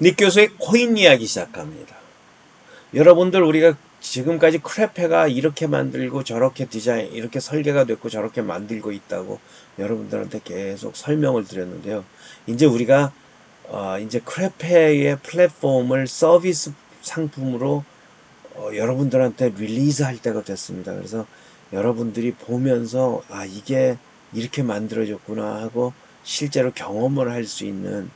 닉 교수의 코인 이야기 시작합니다. 여러분들 우리가 지금까지 크레페가 이렇게 만들고 저렇게 디자인, 이렇게 설계가 됐고 저렇게 만들고 있다고 여러분들한테 계속 설명을 드렸는데요. 이제 우리가 어, 이제 크레페의 플랫폼을 서비스 상품으로 어, 여러분들한테 릴리즈 할 때가 됐습니다. 그래서 여러분들이 보면서 아 이게 이렇게 만들어졌구나 하고 실제로 경험을 할 수 있는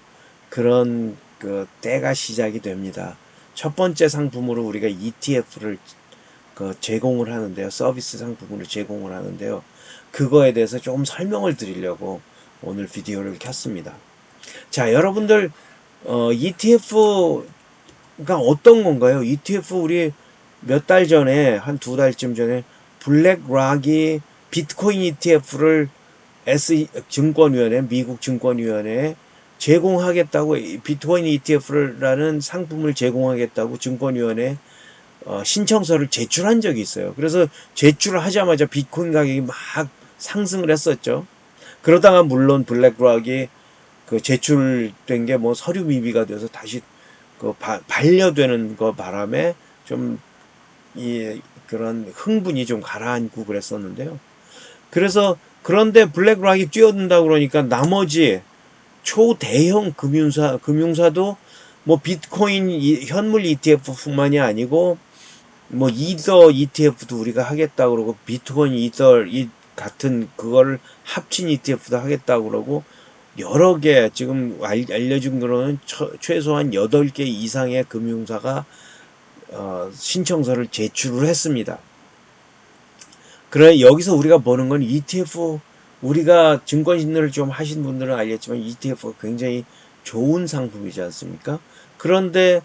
그런 그 때가 시작이 됩니다. 첫 번째 상품으로 우리가 ETF를 그 제공을 하는데요. 서비스 상품으로 제공을 하는데요. 그거에 대해서 좀 설명을 드리려고 오늘 비디오를 켰습니다. 자, 여러분들 어, ETF가 어떤 건가요? ETF 우리 몇 달 전에 한 두 달쯤 전에 블랙락이 비트코인 ETF를 S 증권위원회 미국 증권위원회에 제공하겠다고 이 비트코인 ETF라는 상품을 제공하겠다고 증권위원회 어, 신청서를 제출한 적이 있어요. 그래서 제출을 하자마자 비트코인 가격이 막 상승을 했었죠. 그러다가 물론 블랙락이 그 제출된 게 뭐 서류 미비가 돼서 다시 그 바, 반려되는 거 바람에 좀 이 그런 흥분이 좀 가라앉고 그랬었는데요. 그래서 그런데 블랙락이 뛰어든다 그러니까 나머지 초대형 금융사 금융사도 뭐 비트코인 이- 현물 ETF뿐만이 아니고 뭐 이더 ETF도 우리가 하겠다 그러고 비트코인 이더 이 같은 그거를 합친 ETF도 하겠다 그러고 여러 개 지금 알, 알려준 거로는 처- 최소한 8개 이상의 금융사가 어, 신청서를 제출을 했습니다. 그래 여기서 우리가 보는 건 ETF 우리가 증권 신뢰를 좀 하신 분들은 알겠지만 ETF가 굉장히 좋은 상품이지 않습니까? 그런데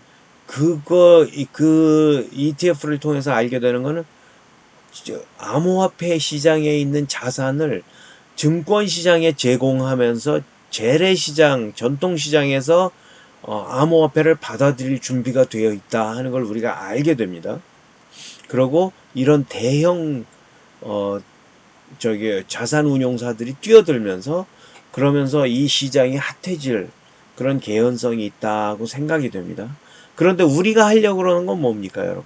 그거 이- 그 ETF를 통해서 알게 되는 거는 암호화폐 시장에 있는 자산을 증권 시장에 제공하면서 재래 시장, 전통 시장에서 어, 암호화폐를 받아들일 준비가 되어 있다 하는 걸 우리가 알게 됩니다. 그리고 이런 대형 어 저기 자산 운용사들이 뛰어들면서 그러면서 이 시장이 핫해질 그런 개연성이 있다고 생각이 됩니다. 그런데 우리가 하려고 그러는 건 뭡니까, 여러분?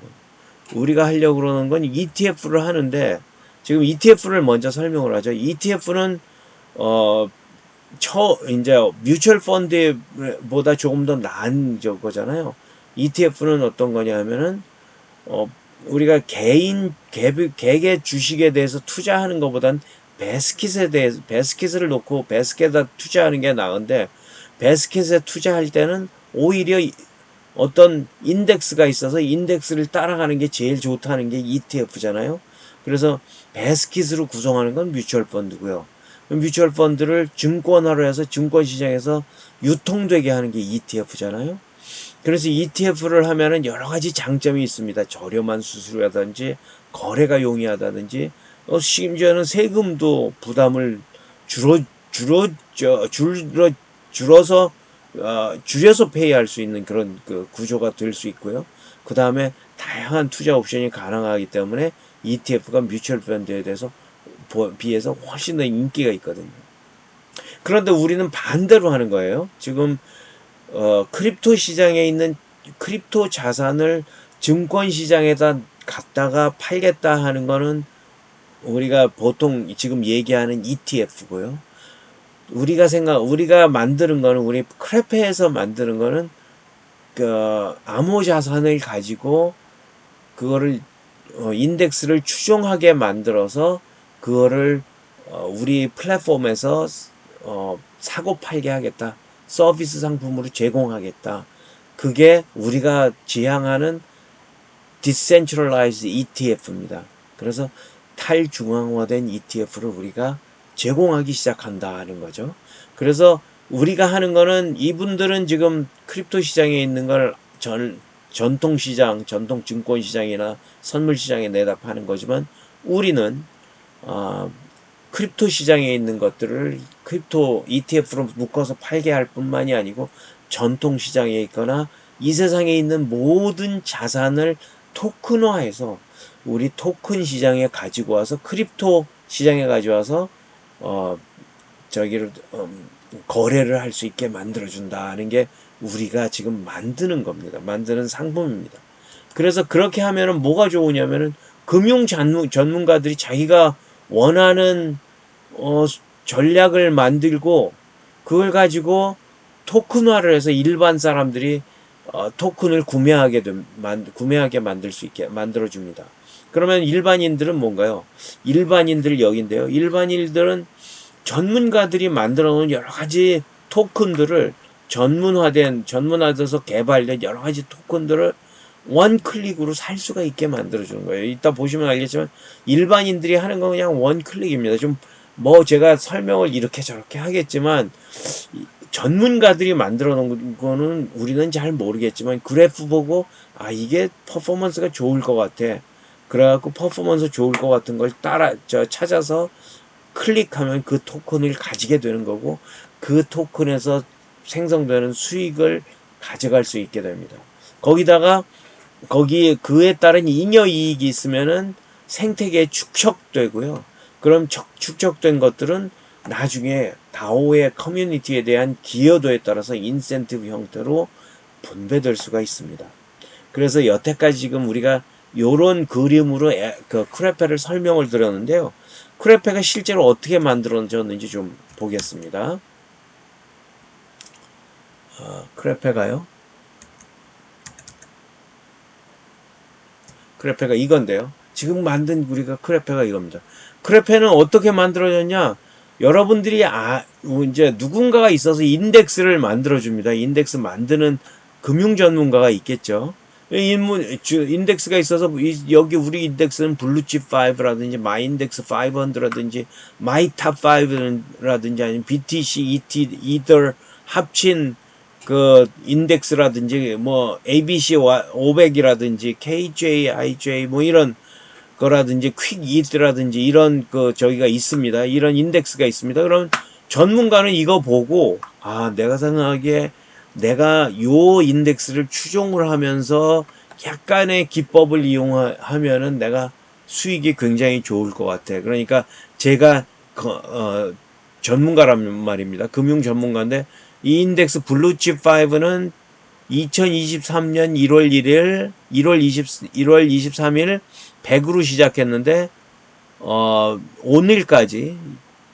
우리가 하려고 그러는 건 ETF를 하는데 지금 ETF를 먼저 설명을 하죠. ETF는 어, 처, 이제 뮤추얼 펀드보다 조금 더 나은 저거잖아요. ETF는 어떤 거냐 하면은 어, 우리가 개인 개, 개개 주식에 대해서 투자하는 것보단 베스킷에 대해서 베스킷을 놓고 베스킷에다 투자하는 게 나은데 베스킷에 투자할 때는 오히려 이- 어떤 인덱스가 있어서 인덱스를 따라가는 게 제일 좋다는 게 ETF잖아요. 그래서 베스킷으로 구성하는 건 뮤추얼 펀드고요. 뮤추얼 펀드를 증권화로 해서 증권 시장에서 유통되게 하는 게 ETF잖아요. 그래서 ETF를 하면은 여러 가지 장점이 있습니다. 저렴한 수수료라든지 거래가 용이하다든지 어, 심지어는 세금도 부담을 줄어 줄어 저, 줄어 줄어서 어, 줄여서 페이할 수 있는 그런 그 구조가 될 수 있고요. 그 다음에 다양한 투자 옵션이 가능하기 때문에 ETF가 뮤추얼 펀드에 대해서 보- 비해서 훨씬 더 인기가 있거든요. 그런데 우리는 반대로 하는 거예요. 지금 어, 크립토 시장에 있는 크립토 자산을 증권 시장에다 갖다가 팔겠다 하는 거는 우리가 보통 지금 얘기하는 ETF고요. 우리가 생각, 우리가 만드는 거는, 우리 크레페에서 만드는 거는, 그, 암호 자산을 가지고, 그거를, 어, 인덱스를 추종하게 만들어서, 그거를, 어, 우리 플랫폼에서, 어, 사고 팔게 하겠다. 서비스 상품으로 제공하겠다. 그게 우리가 지향하는 Decentralized ETF입니다. 그래서 탈중앙화된 ETF를 우리가 제공하기 시작한다 하는 거죠. 그래서 우리가 하는 거는 이분들은 지금 크립토 시장에 있는 걸 전, 전통 시장, 전통 증권 시장이나 선물 시장에 내다 파는 거지만 우리는 어, 크립토 시장에 있는 것들을 크립토 ETF로 묶어서 팔게 할 뿐만이 아니고 전통 시장에 있거나 이 세상에 있는 모든 자산을 토큰화해서 우리 토큰 시장에 가지고 와서 크립토 시장에 가져와서 어 저기를 음, 거래를 할 수 있게 만들어 준다는 게 우리가 지금 만드는 겁니다. 만드는 상품입니다. 그래서 그렇게 하면은 뭐가 좋으냐면은 금융 전문, 전문가들이 자기가 원하는 어, 전략을 만들고 그걸 가지고 토큰화를 해서 일반 사람들이 어, 토큰을 구매하게 된, 만, 구매하게 만들 수 있게 만들어 줍니다. 그러면 일반인들은 뭔가요? 일반인들 여기인데요. 일반인들은 전문가들이 만들어 놓은 여러 가지 토큰들을 전문화된, 전문화돼서 개발된 여러 가지 토큰들을 원 클릭으로 살 수가 있게 만들어 주는 거예요. 이따 보시면 알겠지만 일반인들이 하는 건 그냥 원 클릭입니다. 좀 뭐 제가 설명을 이렇게 저렇게 하겠지만 전문가들이 만들어 놓은 거는 우리는 잘 모르겠지만 그래프 보고 아 이게 퍼포먼스가 좋을 것 같아. 그래갖고 퍼포먼스 좋을 것 같은 걸 따라 저 찾아서 클릭하면 그 토큰을 가지게 되는 거고 그 토큰에서 생성되는 수익을 가져갈 수 있게 됩니다. 거기다가 거기에 그에 따른 잉여 이익이 있으면은 생태계에 축적되고요. 그럼 축적된 것들은 나중에 다오의 커뮤니티에 대한 기여도에 따라서 인센티브 형태로 분배될 수가 있습니다. 그래서 여태까지 지금 우리가 요런 그림으로 에, 그 크레페를 설명을 드렸는데요. 크레페가 실제로 어떻게 만들어졌는지 좀 보겠습니다. 어, 크레페가요. 크레페가 이건데요. 지금 만든 우리가 크레페가 이겁니다. 크레페는 어떻게 만들어졌냐? 여러분들이 아 이제 누군가가 있어서 인덱스를 만들어 줍니다. 인덱스 만드는 금융 전문가가 있겠죠. 인문 인덱스가 있어서 여기 우리 인덱스는 블루칩 5라든지 마인덱스 500라든지 마이탑 5라든지 아니면 BTC, ET, 이더 합친 그 인덱스라든지 뭐 ABC 500이라든지 KJ, IJ 뭐 이런 거라든지 퀵 이트라든지 이런 그 저기가 있습니다. 이런 인덱스가 있습니다. 그럼 전문가는 이거 보고 아 내가 생각하기에 내가 요 인덱스를 추종을 하면서 약간의 기법을 이용하면은 내가 수익이 굉장히 좋을 것 같아. 그러니까 제가 어, 전문가란 말입니다. 금융 전문가인데 이 인덱스 블루칩 5는 2023년 1월 1일, 1월 20, 1월 23일 100으로 시작했는데 어, 오늘까지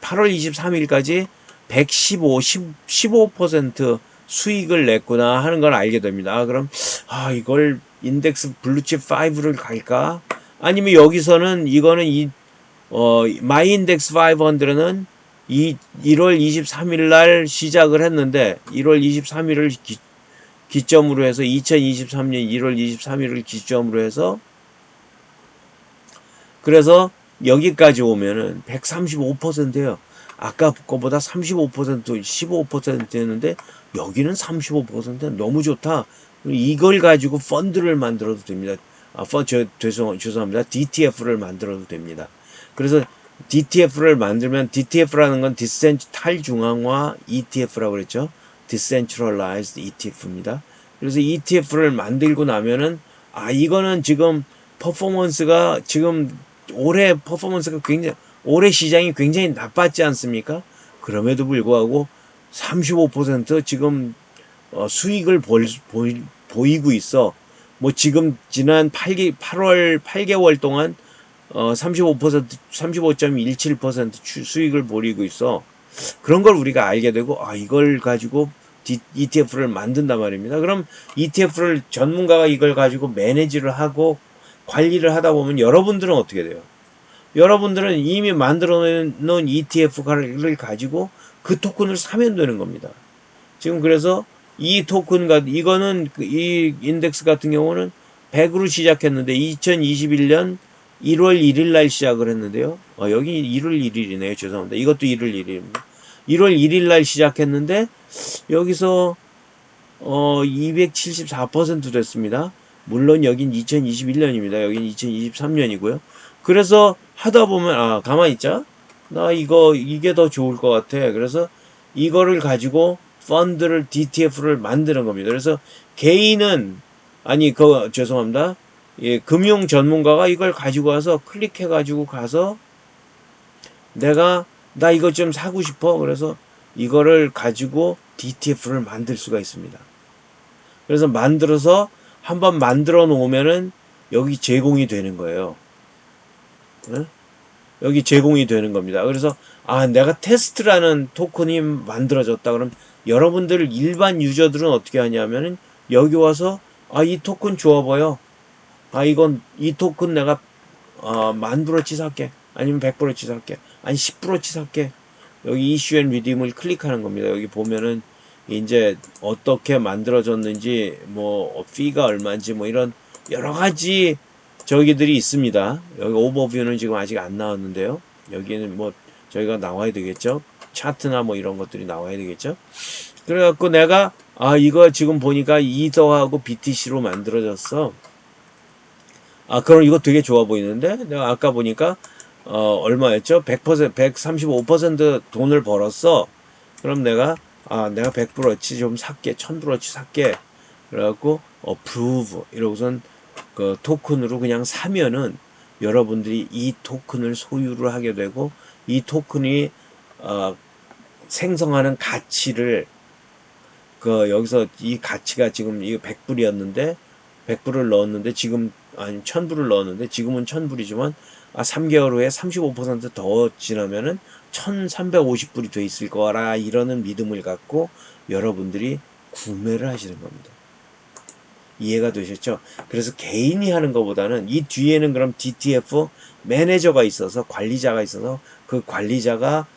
8월 23일까지 115, 10, 15% 수익을 냈구나 하는 걸 알게 됩니다. 아, 그럼 아, 이걸 인덱스 블루칩 5를 갈까? 아니면 여기서는 이거는 이 어, 마이 인덱스 500는 이 1월 23일 날 시작을 했는데 1월 23일을 기, 기점으로 해서 2023년 1월 23일을 기점으로 해서 그래서 여기까지 오면은 135%예요. 아까 거보다 35% 15%였는데 여기는 35% 너무 좋다. 이걸 가지고 펀드를 만들어도 됩니다. 아, 펀, 저, 죄송, 죄송합니다. DTF를 만들어도 됩니다. 그래서 DTF를 만들면 DTF라는 건 디센트 탈중앙화 ETF라고 그랬죠. Decentralized ETF입니다. 그래서 ETF를 만들고 나면은 아 이거는 지금 퍼포먼스가 지금 올해 퍼포먼스가 굉장히 올해 시장이 굉장히 나빴지 않습니까? 그럼에도 불구하고 35% 지금 어, 수익을 볼, 보이, 보이고 있어. 뭐 지금 지난 8개, 8월 8개월 동안 어, 35% 35.17% 수익을 보이고 있어. 그런 걸 우리가 알게 되고 아 이걸 가지고 ETF를 만든단 말입니다. 그럼 ETF를 전문가가 이걸 가지고 매니지를 하고 관리를 하다 보면 여러분들은 어떻게 돼요? 여러분들은 이미 만들어 놓은 ETF를 가지고 그 토큰을 사면 되는 겁니다. 지금 그래서 이 토큰 같 이거는 그이 인덱스 같은 경우는 100으로 시작했는데 2021년 1월 1일 날 시작을 했는데요. 어, 여기 1월 1일이네요. 죄송합니다. 이것도 1월 1일입니다. 1월 1일 날 시작했는데 여기서 어 274% 됐습니다. 물론 여긴 2021년입니다. 여긴 2023년이고요. 그래서 하다 보면 아 가만히 있자. 나 이거 이게 더 좋을 것 같아. 그래서 이거를 가지고 펀드를 DTF를 만드는 겁니다. 그래서 개인은 아니 그 죄송합니다. 예, 금융 전문가가 이걸 가지고 와서 클릭해 가지고 가서 내가 나 이거 좀 사고 싶어. 그래서 이거를 가지고 DTF를 만들 수가 있습니다. 그래서 만들어서 한번 만들어 놓으면은 여기 제공이 되는 거예요. 응? 여기 제공이 되는 겁니다. 그래서 아 내가 테스트라는 토큰이 만들어졌다 그럼 여러분들 일반 유저들은 어떻게 하냐면은 여기 와서 아 이 토큰 좋아 보여. 아 이건 이 토큰 내가 어, 만 브로치 살게. 아니면 100브로치 살게. 아니 10브로치 살게. 여기 이슈 앤 리디움을 클릭하는 겁니다. 여기 보면은 이제 어떻게 만들어졌는지 뭐 피가 얼마인지 뭐 이런 여러 가지 저기들이 있습니다. 여기 오버뷰는 지금 아직 안 나왔는데요. 여기는 뭐 저희가 나와야 되겠죠. 차트나 뭐 이런 것들이 나와야 되겠죠. 그래갖고 내가 아 이거 지금 보니까 이더하고 BTC로 만들어졌어. 아 그럼 이거 되게 좋아 보이는데 내가 아까 보니까 어 얼마였죠? 100% 135% 돈을 벌었어. 그럼 내가 아 내가 100브러치 좀 살게 1000브러치 살게 그래갖고 어프루브 이러고선 그 토큰으로 그냥 사면은 여러분들이 이 토큰을 소유를 하게 되고 이 토큰이 어 생성하는 가치를 그 여기서 이 가치가 지금 이거 100불이었는데 100불을 넣었는데 지금 아니 1000불을 넣었는데 지금은 1000불이지만 아 3개월 후에 35%더 지나면은 1350불이 돼 있을 거라 이러는 믿음을 갖고 여러분들이 구매를 하시는 겁니다. 이해가 되셨죠? 그래서 개인이 하는 것보다는 이 뒤에는 그럼 DTF 매니저가 있어서 관리자가 있어서 그 관리자가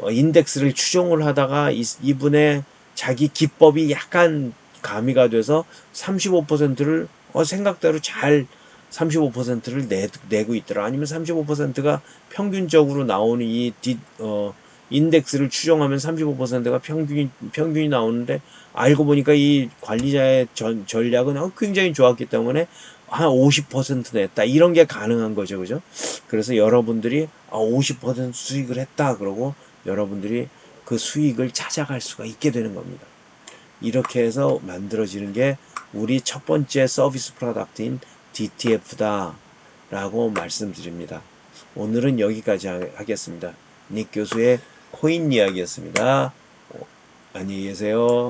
어, 인덱스를 추종을 하다가 이, 이분의 자기 기법이 약간 가미가 돼서 35%를 어, 생각대로 잘 35%를 내, 내고 있더라. 아니면 35%가 평균적으로 나오는 이 디, 어, 인덱스를 추정하면 35%가 평균이, 평균이 나오는데 알고 보니까 이 관리자의 전, 전략은 어, 굉장히 좋았기 때문에 한 50% 냈다. 이런 게 가능한 거죠. 그죠? 그래서 여러분들이 아, 50% 수익을 했다. 그러고 여러분들이 그 수익을 찾아갈 수가 있게 되는 겁니다. 이렇게 해서 만들어지는 게 우리 첫 번째 서비스 프로덕트인 DTF다 라고 말씀드립니다. 오늘은 여기까지 하- 하겠습니다. 닉 교수의 코인 이야기였습니다. 어, 안녕히 계세요.